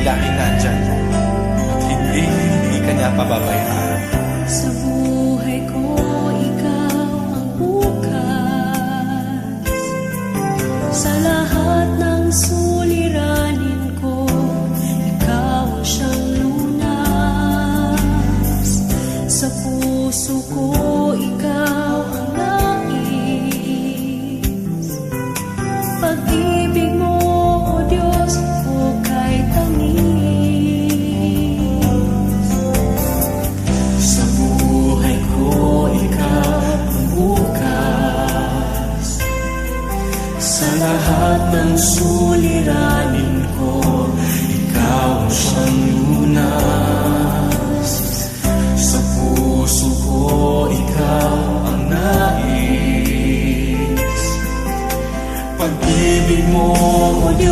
Ang laging nandyan at hindi, hindi ka niya pababayaan. Sa ko, ikaw ang bukas. Sa lahat suliranin ko, ikaw ang. Sa puso ko, ikaw lahat ng suliranin ko Ikaw ang siyang lunas. Sa puso ko, ikaw ang nais. Pag-ibig mo, o Diyos